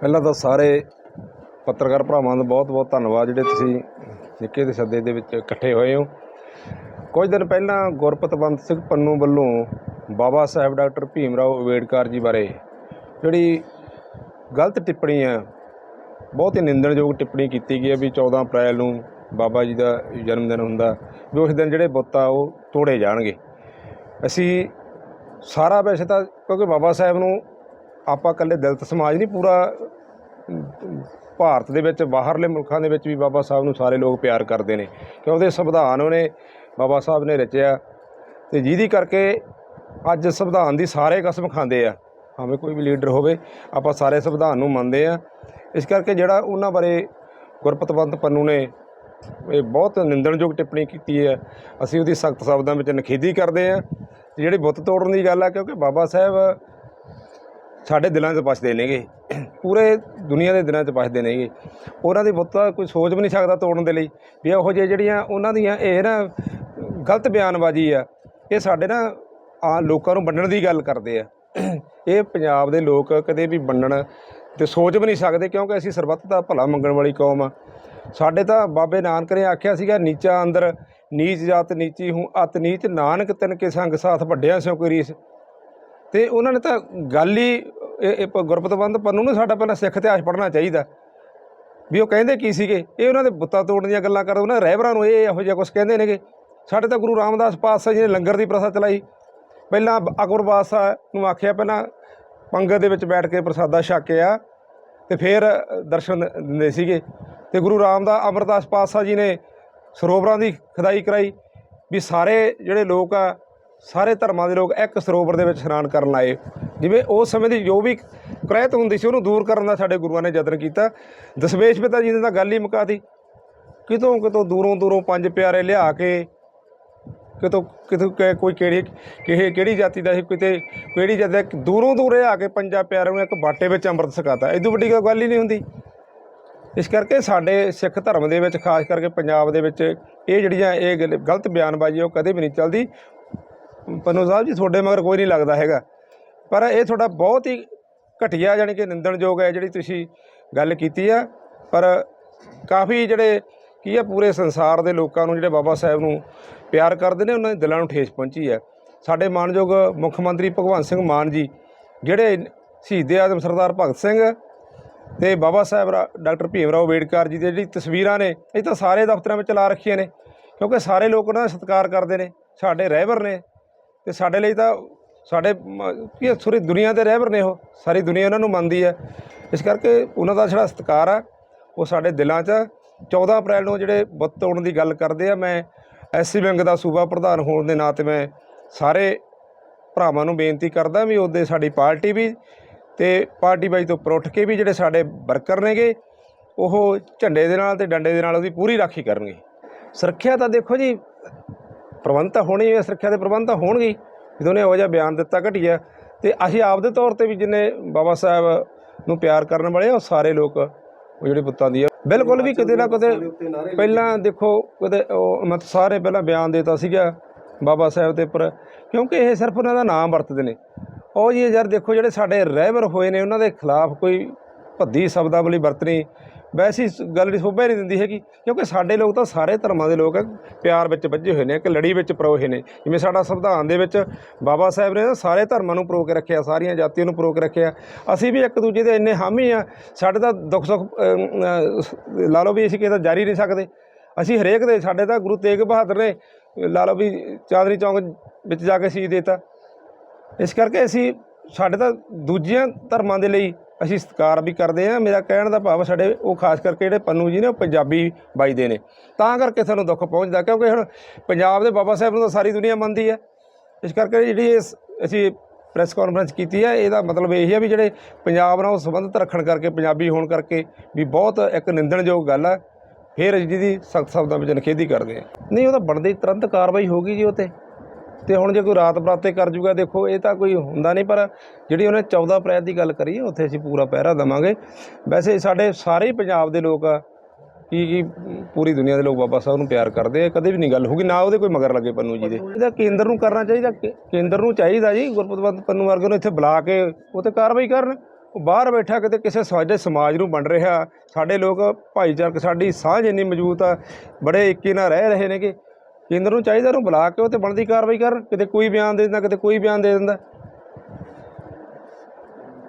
ਪਹਿਲਾਂ ਤਾਂ ਸਾਰੇ ਪੱਤਰਕਾਰ ਭਰਾਵਾਂ ਦਾ ਬਹੁਤ-ਬਹੁਤ ਧੰਨਵਾਦ, ਜਿਹੜੇ ਤੁਸੀਂ ਨਿੱਕੇ ਦੇ ਸੱਦੇ ਦੇ ਵਿੱਚ ਇਕੱਠੇ ਹੋਏ ਹੋ। ਕੁਝ ਦਿਨ ਪਹਿਲਾਂ ਗੁਰਪਤਵੰਤ ਸਿੰਘ ਪੰਨੂ ਵੱਲੋਂ ਬਾਬਾ ਸਾਹਿਬ ਡਾਕਟਰ ਭੀਮ ਰਾਓ ਅੰਬੇਡਕਰ ਜੀ ਬਾਰੇ ਜਿਹੜੀ ਗਲਤ ਟਿੱਪਣੀ ਹੈ ਬਹੁਤ ਹੀ ਨਿੰਦਣਯੋਗ ਟਿੱਪਣੀ ਕੀਤੀ ਗਈ ਹੈ ਵੀ 14 ਅਪ੍ਰੈਲ ਨੂੰ ਬਾਬਾ ਜੀ ਦਾ ਜਨਮ ਦਿਨ ਹੁੰਦਾ, ਵੀ ਉਸ ਦਿਨ ਜਿਹੜੇ ਬੁੱਤ ਆ ਉਹ ਤੋੜੇ ਜਾਣਗੇ। ਅਸੀਂ ਸਾਰਾ ਵੈਸੇ ਤਾਂ ਕਿਉਂਕਿ ਬਾਬਾ ਸਾਹਿਬ ਨੂੰ ਆਪਾਂ ਇਕੱਲੇ ਦਲਿਤ ਸਮਾਜ ਨਹੀਂ, ਪੂਰਾ, ਭਾਰਤ ਦੇ ਵਿੱਚ, ਬਾਹਰਲੇ ਮੁਲਕਾਂ ਦੇ ਵਿੱਚ ਵੀ ਬਾਬਾ ਸਾਹਿਬ ਨੂੰ ਸਾਰੇ ਲੋਕ ਪਿਆਰ ਕਰਦੇ ਨੇ। ਕਿ ਉਹਦੇ ਸੰਵਿਧਾਨ ਉਹਨੇ ਬਾਬਾ ਸਾਹਿਬ ਨੇ ਰਚਿਆ। ਤੇ ਜਿਹਦੀ ਕਰਕੇ ਅੱਜ ਸੰਵਿਧਾਨ ਦੀ ਸਾਰੇ ਕਸਮ ਖਾਂਦੇ ਆ। ਭਾਵੇਂ ਕੋਈ ਵੀ ਲੀਡਰ ਹੋਵੇ, ਆਪਾਂ ਸਾਰੇ ਸੰਵਿਧਾਨ ਨੂੰ ਮੰਨਦੇ ਆ। ਇਸ ਕਰਕੇ ਜਿਹੜਾ ਉਹਨਾਂ ਬਾਰੇ ਗੁਰਪਤਵੰਤ ਪੰਨੂ ਨੇ ਇਹ ਬਹੁਤ ਨਿੰਦਣਯੋਗ ਟਿੱਪਣੀ ਕੀਤੀ ਹੈ। ਅਸੀਂ ਉਹਦੀ ਸਖਤ ਸ਼ਬਦਾਂ ਵਿੱਚ ਨਿਖੇਧੀ ਕਰਦੇ ਆ। ਜਿਹੜੀ ਬੁੱਤ ਤੋੜਨ ਦੀ ਗੱਲ ਆ, ਕਿਉਂਕਿ ਬਾਬਾ ਸਾਹਿਬ ਸਾਡੇ ਦਿਲਾਂ 'ਚ ਵਸਦੇ ਨੇਗੇ। ਪੂਰੇ ਦੁਨੀਆ ਦੇ ਦਿਲਾਂ 'ਚ ਵਸਦੇ ਨੇਗੇ। ਉਹਨਾਂ ਦੀ ਬੁੱਤ ਕੋਈ ਸੋਚ ਵੀ ਨਹੀਂ ਸਕਦਾ ਤੋੜਨ ਦੇ ਲਈ। ਵੀ ਇਹੋ ਜਿਹੇ ਜਿਹੜੀਆਂ ਉਹਨਾਂ ਦੀਆਂ ਇਹ ਨਾ ਗਲਤ ਬਿਆਨਬਾਜ਼ੀ ਆ, ਇਹ ਸਾਡੇ ਨਾ ਆ ਲੋਕਾਂ ਨੂੰ ਵੰਡਣ ਦੀ ਗੱਲ ਕਰਦੇ ਆ। ਇਹ ਪੰਜਾਬ ਦੇ ਲੋਕ ਕਦੇ ਵੀ ਵੰਡਣ ਤੇ ਸੋਚ ਵੀ ਨਹੀਂ ਸਕਦੇ ਕਿਉਂਕਿ ਅਸੀਂ ਸਰਬੱਤ ਦਾ ਭਲਾ ਮੰਗਣ ਵਾਲੀ ਕੌਮ ਆ। ਸਾਡੇ ਤਾਂ ਬਾਬੇ ਨਾਨਕ ਨੇ ਆਖਿਆ ਸੀਗਾ, ਨੀਚਾ ਅੰਦਰ, ਨੀਚ ਜਾਤ ਨੀਚੀ ਹੂੰ, ਅਤ ਨੀਚ ਨਾਨਕ ਤਿਨ ਕੇ ਸੰਗ ਸਾਥ ਵੱਡਿਆਂ ਸਿਓ ਕੋਈ ਰੀਸ ਤੇ ਉਹਨਾਂ ਨੇ ਤਾਂ ਗੱਲ ਹੀ ਇਹ ਇਹ ਪ- ਗੁਰਪਤਵੰਤ ਪੰਨੂ ਨੂੰ ਸਾਡਾ ਪਹਿਲਾਂ ਸਿੱਖ ਇਤਿਹਾਸ ਪੜ੍ਹਨਾ ਚਾਹੀਦਾ। ਵੀ ਉਹ ਕਹਿੰਦੇ ਕੀ ਸੀਗੇ? ਇਹ ਉਹਨਾਂ ਦੇ ਬੁੱਤਾਂ ਤੋੜਨ ਦੀਆਂ ਗੱਲਾਂ ਕਰਦੇ ਉਹਨਾਂ ਰਹਿਬਰਾਂ ਨੂੰ ਇਹ ਇਹੋ ਜਿਹਾ ਕੁਝ ਕਹਿੰਦੇ ਨੇਗੇ। ਸਾਡੇ ਤਾਂ ਗੁਰੂ ਰਾਮਦਾਸ ਪਾਤਸ਼ਾਹ ਜੀ ਨੇ ਲੰਗਰ ਦੀ ਪ੍ਰਥਾ ਚਲਾਈ। ਪਹਿਲਾਂ ਬ- ਅਕਬਰ ਬਾਦਸ਼ਾਹ ਨੂੰ ਆਖਿਆ ਪਹਿਲਾਂ ਪੰਗਤ ਦੇ ਵਿੱਚ ਬੈਠ ਕੇ ਪ੍ਰਸਾਦਾ ਛਕਿਆ ਤੇ ਫਿਰ ਅ, ਦਰਸ਼ਨ ਦਿੰਦੇ ਸੀਗੇ। ਤੇ ਗੁਰੂ ਰਾਮਦਾਸ ਅਮਰਦਾਸ ਪਾਤਸ਼ਾਹ ਜੀ ਨੇ ਸਰੋਵਰਾਂ ਦੀ ਖੁਦਾਈ ਕਰਾਈ। ਵੀ ਸਾਰੇ ਜਿਹੜੇ ਲੋਕ ਆ ਸਾਰੇ ਧਰਮਾਂ ਦੇ ਲੋਕ ਇੱਕ ਸਰੋਵਰ ਦੇ ਵਿੱਚ ਇਸ਼ਨਾਨ ਕਰਨ ਆਏ। ਜਿਵੇਂ ਉਸ ਸਮੇਂ ਦੀ ਜੋ ਵੀ ਕ੍ਰਹਿਤ ਹੁੰਦੀ ਸੀ ਉਹਨੂੰ ਦੂਰ ਕਰਨ ਦਾ ਸਾਡੇ ਗੁਰੂਆਂ ਨੇ ਯਤਨ ਕੀਤਾ। ਦਸਵੇਸ਼ ਪਿਤਾ ਜੀ ਨੇ ਤਾਂ ਗੱਲ ਹੀ ਮੁਕਾਤੀ ਕਿਤੋਂ ਕਿਤੋਂ ਦੂਰੋਂ ਦੂਰੋਂ ਪੰਜ ਪਿਆਰੇ ਲਿਆ ਕੇ ਕਿਤੋਂ ਕਿਤੋਂ ਕੋਈ ਕਿਹੜੀ ਕਿਹੇ ਕਿਹੜੀ ਜਾਤੀ ਦਾ ਸੀ, ਕਿਤੇ ਕਿਹੜੀ ਜਾਤੀ ਦਾ, ਦੂਰੋਂ ਦੂਰੇ ਆ ਕੇ ਪੰਜਾਂ ਪਿਆਰਿਆਂ ਨੂੰ ਇੱਕ ਬਾਟੇ ਵਿੱਚ ਅੰਮ੍ਰਿਤ ਛਕਾਤਾ। ਇਦੋਂ ਵੱਡੀ ਗੱਲ ਹੀ ਨਹੀਂ ਹੁੰਦੀ। ਇਸ ਕਰਕੇ ਸਾਡੇ ਸਿੱਖ ਧਰਮ ਦੇ ਵਿੱਚ, ਖਾਸ ਕਰਕੇ ਪੰਜਾਬ ਦੇ ਵਿੱਚ ਇਹ ਜਿਹੜੀਆਂ ਇਹ ਗੱਲ- ਗਲਤ ਬਿਆਨਬਾਜ਼ੀ ਉਹ ਕਦੇ ਵੀ ਨਹੀਂ ਚੱਲਦੀ। ਪੰਨੂ ਸਾਹਿਬ ਜੀ, ਤੁਹਾਡੇ ਮਗਰ ਕੋਈ ਨਹੀਂ ਲੱਗਦਾ ਹੈਗਾ। ਪਰ ਇਹ ਤੁਹਾਡਾ ਬਹੁਤ ਹੀ ਘਟੀਆ ਯਾਨੀ ਕਿ ਨਿੰਦਣਯੋਗ ਹੈ ਜਿਹੜੀ ਤੁਸੀਂ ਗੱਲ ਕੀਤੀ ਆ। ਪਰ ਕਾਫੀ ਜਿਹੜੇ ਕੀ ਆ, ਪੂਰੇ ਸੰਸਾਰ ਦੇ ਲੋਕਾਂ ਨੂੰ ਜਿਹੜੇ ਬਾਬਾ ਸਾਹਿਬ ਨੂੰ ਪਿਆਰ ਕਰਦੇ ਨੇ, ਉਹਨਾਂ ਦੇ ਦਿਲਾਂ ਨੂੰ ਠੇਸ ਪਹੁੰਚੀ ਹੈ। ਸਾਡੇ ਮਾਨਯੋਗ ਮੁੱਖ ਮੰਤਰੀ ਭਗਵੰਤ ਸਿੰਘ ਮਾਨ ਜੀ, ਜਿਹੜੇ ਸ਼ਹੀਦ ਆਜ਼ਮ ਸਰਦਾਰ ਭਗਤ ਸਿੰਘ ਤੇ ਬਾਬਾ ਸਾਹਿਬ ਰਾ- ਡਾਕਟਰ ਭੀਮ ਰਾਓ ਅੰਬੇਡਕਰ ਜੀ ਦੀ ਜਿਹੜੀ ਤਸਵੀਰਾਂ ਨੇ, ਇਹ ਤਾਂ ਸਾਰੇ ਦਫ਼ਤਰਾਂ ਵਿੱਚ ਲਾ ਰੱਖੀਆਂ ਨੇ, ਕਿਉਂਕਿ ਸਾਰੇ ਲੋਕ ਉਹਨਾਂ ਦਾ ਸਤਿਕਾਰ ਕਰਦੇ ਨੇ, ਸਾਡੇ ਰਹਿਬਰ ਨੇ ਤੇ ਸਾਡੇ ਲਈ ਤਾਂ ਸਾਡੇ ਮ- ਕੀ ਸੂਰੀ ਦੁਨੀਆ ਦੇ ਰਹਿਬਰ ਨੇ ਉਹ, ਸਾਰੀ ਦੁਨੀਆ ਉਹਨਾਂ ਨੂੰ ਮੰਨਦੀ ਹੈ। ਇਸ ਕਰਕੇ ਉਹਨਾਂ ਦਾ ਜਿਹੜਾ ਸਤਿਕਾਰ ਆ, ਉਹ ਸਾਡੇ ਦਿਲਾਂ 'ਚ ਆ। 14 ਅਪ੍ਰੈਲ ਨੂੰ ਜਿਹੜੇ ਬੁੱਤ ਤੋੜਨ ਦੀ ਗੱਲ ਕਰਦੇ ਆ, ਮੈਂ ਐਸਸੀ ਵਿੰਗ ਦਾ ਸੂਬਾ ਪ੍ਰਧਾਨ ਹੋਣ ਦੇ ਨਾਤੇ ਮੈਂ ਸਾਰੇ ਭਰਾਵਾਂ ਨੂੰ ਬੇਨਤੀ ਕਰਦਾ ਵੀ ਉਹਦੇ ਸਾਡੀ ਪਾਰਟੀ ਵੀ ਤੇ ਪਾਰਟੀ ਬਾਈ ਤੋਂ ਉੱਪਰ ਉੱਠ ਕੇ ਵੀ ਜਿਹੜੇ ਸਾਡੇ ਵਰਕਰ ਨੇਗੇ, ਉਹ ਝੰਡੇ ਦੇ ਨਾਲ ਤੇ ਡੰਡੇ ਦੇ ਨਾਲ ਉਹਦੀ ਪੂਰੀ ਰਾਖੀ ਕਰਨਗੇ। ਸੁਰੱਖਿਆ ਤਾਂ ਦੇਖੋ ਜੀ, ਪ੍ਰਬੰਧ ਤਾਂ ਹੋਣੀ ਹੈ ਸੁਰੱਖਿਆ ਦੇ ਪ੍ਰਬੰਧ ਤਾਂ ਹੋਣਗੇ ਜਦੋਂ ਉਹਨੇ ਇਹੋ ਜਿਹਾ ਬਿਆਨ ਦਿੱਤਾ ਘਟੀਆ, ਤੇ ਅਸੀਂ ਆਪਦੇ ਤੌਰ ਤੇ ਵੀ ਜਿੰਨੇ ਬਾਬਾ ਸਾਹਿਬ ਨੂੰ ਪਿਆਰ ਕਰਨ ਵਾਲੇ ਆ, ਉਹ ਸਾਰੇ ਲੋਕ ਉਹ ਜਿਹੜੇ ਪੁੱਤਾਂ ਦੀ ਆ। ਬਿਲਕੁਲ ਵੀ ਕਿਤੇ ਨਾ ਕਿਤੇ ਪਹਿਲਾਂ ਦੇਖੋ, ਕਿਤੇ ਉਹ ਮਤ ਸਾਰੇ ਪਹਿਲਾਂ ਬਿਆਨ ਦਿੱਤਾ ਸੀਗਾ ਬਾਬਾ ਸਾਹਿਬ ਦੇ ਉੱਪਰ, ਕਿਉਂਕਿ ਇਹ ਸਿਰਫ ਉਹਨਾਂ ਦਾ ਨਾਮ ਵਰਤਦੇ ਨੇ। ਉਹ ਜੀ ਯਾਰ ਦੇਖੋ ਜਿਹੜੇ ਸਾਡੇ ਰਹਿਬਰ ਹੋਏ ਨੇ, ਉਹਨਾਂ ਦੇ ਖਿਲਾਫ ਕੋਈ ਭੱਦੀ ਸ਼ਬਦਾਵਲੀ ਵਰਤਣੀ, ਵੈਸੀ ਇਸ ਗੱਲ ਦੀ ਸ਼ੋਭਾ ਨਹੀਂ ਦਿੰਦੀ ਹੈਗੀ, ਕਿਉਂਕਿ ਸਾਡੇ ਲੋਕ ਤਾਂ ਸਾਰੇ ਧਰਮਾਂ ਦੇ ਲੋਕ ਪਿਆਰ ਵਿੱਚ ਵੱਜੇ ਹੋਏ ਨੇ, ਇੱਕ ਲੜੀ ਵਿੱਚ ਪਰੋਏ ਨੇ। ਜਿਵੇਂ ਸਾਡਾ ਸੰਵਿਧਾਨ ਦੇ ਵਿੱਚ ਬਾਬਾ ਸਾਹਿਬ ਨੇ ਨਾ ਸਾਰੇ ਧਰਮਾਂ ਨੂੰ ਪਰੋ ਕੇ ਰੱਖਿਆ, ਸਾਰੀਆਂ ਜਾਤੀਆਂ ਨੂੰ ਪਰੋ ਕੇ ਰੱਖਿਆ। ਅਸੀਂ ਵੀ ਇੱਕ ਦੂਜੇ ਦੇ ਇੰਨੇ ਹਾਮੀ ਆ, ਸਾਡੇ ਤਾਂ ਦੁੱਖ ਸੁੱਖ ਲਾ ਲਓ ਵੀ ਅਸੀਂ ਕਿਸੇ ਦਾ ਜਾਰੀ ਨਹੀਂ ਸਕਦੇ। ਅਸੀਂ ਹਰੇਕ ਦੇ, ਸਾਡੇ ਤਾਂ ਗੁਰੂ ਤੇਗ ਬਹਾਦਰ ਨੇ, ਲਾ ਲਓ ਵੀ ਚਾਦਰੀ ਚੌਂਕ ਵਿੱਚ ਜਾ ਕੇ ਸ਼ਹੀਦ ਦੇਤਾ। ਇਸ ਕਰਕੇ ਅਸੀਂ, ਸਾਡੇ ਤਾਂ ਦੂਜਿਆਂ ਧਰਮਾਂ ਦੇ ਲਈ ਅਸੀਂ ਸਤਿਕਾਰ ਵੀ ਕਰਦੇ ਹਾਂ। ਮੇਰਾ ਕਹਿਣ ਦਾ ਭਾਵ ਸਾਡੇ ਉਹ ਖਾਸ ਕਰਕੇ ਜਿਹੜੇ ਪੰਨੂ ਜੀ ਨੇ, ਉਹ ਪੰਜਾਬੀ ਬਾਈਦੇ ਨੇ। ਤਾਂ ਕਰਕੇ ਸਾਨੂੰ ਦੁੱਖ ਪਹੁੰਚਦਾ, ਕਿਉਂਕਿ ਹੁਣ ਪੰਜਾਬ ਦੇ ਬਾਬਾ ਸਾਹਿਬ ਨੂੰ ਤਾਂ ਸਾਰੀ ਦੁਨੀਆ ਮੰਨਦੀ ਹੈ। ਇਸ ਕਰਕੇ ਜਿਹੜੀ ਇਸ ਅਸੀਂ ਪ੍ਰੈਸ ਕਾਨਫਰੰਸ ਕੀਤੀ ਹੈ, ਇਹਦਾ ਮਤਲਬ ਇਹ ਹੈ ਵੀ ਜਿਹੜੇ ਪੰਜਾਬ ਨਾਲ ਸੰਬੰਧਿਤ ਰੱਖਣ ਕਰਕੇ, ਪੰਜਾਬੀ ਹੋਣ ਕਰਕੇ ਵੀ ਬਹੁਤ ਇੱਕ ਨਿੰਦਣਯੋਗ ਗੱਲ ਹੈ। ਫਿਰ ਜਿਹਦੀ ਸਖਤ ਸ਼ਬਦਾਂ ਵਿੱਚ ਨਿਖੇਧੀ ਕਰਦੇ ਆ ਨਹੀਂ, ਉਹ ਤਾਂ ਬਣਦੀ, ਤੁਰੰਤ ਕਾਰਵਾਈ ਹੋਗੀ ਜੀ ਉਹ ਤੇ। ਤੇ ਹੁਣ ਜੇ ਕੋਈ ਰਾਤ ਬਰਾਤੇ ਕਰ ਜੂਗਾ, ਦੇਖੋ, ਇਹ ਤਾਂ ਕੋਈ ਹੁੰਦਾ ਨਹੀਂ, ਪਰ ਜਿਹੜੀ ਉਹਨੇ 14 ਅਪ੍ਰੈਲ ਦੀ ਗੱਲ ਕਰੀ ਹੈ ਉੱਥੇ ਅਸੀਂ ਪੂਰਾ ਪਹਿਰਾ ਦੇਵਾਂਗੇ। ਵੈਸੇ ਸਾਡੇ ਸਾਰੇ ਹੀ ਪੰਜਾਬ ਦੇ ਲੋਕ ਆ, ਕੀ ਕੀ ਪੂਰੀ ਦੁਨੀਆ ਦੇ ਲੋਕ ਬਾਬਾ ਸਾਹਿਬ ਨੂੰ ਪਿਆਰ ਕਰਦੇ ਆ, ਕਦੇ ਵੀ ਨਹੀਂ ਗੱਲ ਹੋਊਗੀ, ਨਾ ਉਹਦੇ ਕੋਈ ਮਗਰ ਲੱਗੇ ਪੰਨੂ ਜੀ ਦੇ। ਇਹਦਾ ਕੇਂਦਰ ਨੂੰ ਕਰਨਾ ਚਾਹੀਦਾ, ਕੇ- ਕੇਂਦਰ ਨੂੰ ਚਾਹੀਦਾ ਜੀ ਗੁਰਪਤਵੰਤ ਪੰਨੂ ਵਰਗੇ ਨੂੰ ਇੱਥੇ ਬੁਲਾ ਕੇ ਉਹ ਤੇ ਕਾਰਵਾਈ ਕਰਨ। ਉਹ ਬਾਹਰ ਬੈਠਾ ਕਿਤੇ ਕਿਸੇ ਸਾਡੇ ਸਮਾਜ ਨੂੰ ਵੰਡ ਰਿਹਾ। ਸਾਡੇ ਲੋਕ ਭਾਈਚਾਰਕ, ਸਾਡੀ ਸਾਂਝ ਇੰਨੀ ਮਜ਼ਬੂਤ ਆ, ਬੜੇ ਏਕੇ ਨਾਲ ਰਹਿ ਰਹੇ ਨੇਗੇ। ਕੇਂਦਰ ਨੂੰ ਚਾਹੀਦਾ ਉਹਨੂੰ ਬੁਲਾ ਕੇ ਉਹ ਤੇ ਬਣਦੀ ਕਾਰਵਾਈ ਕਰਨ, ਕਿਤੇ ਕੋਈ ਬਿਆਨ ਦੇ ਦਿੰਦਾ, ਕਿਤੇ ਕੋਈ ਬਿਆਨ ਦੇ ਦਿੰਦਾ।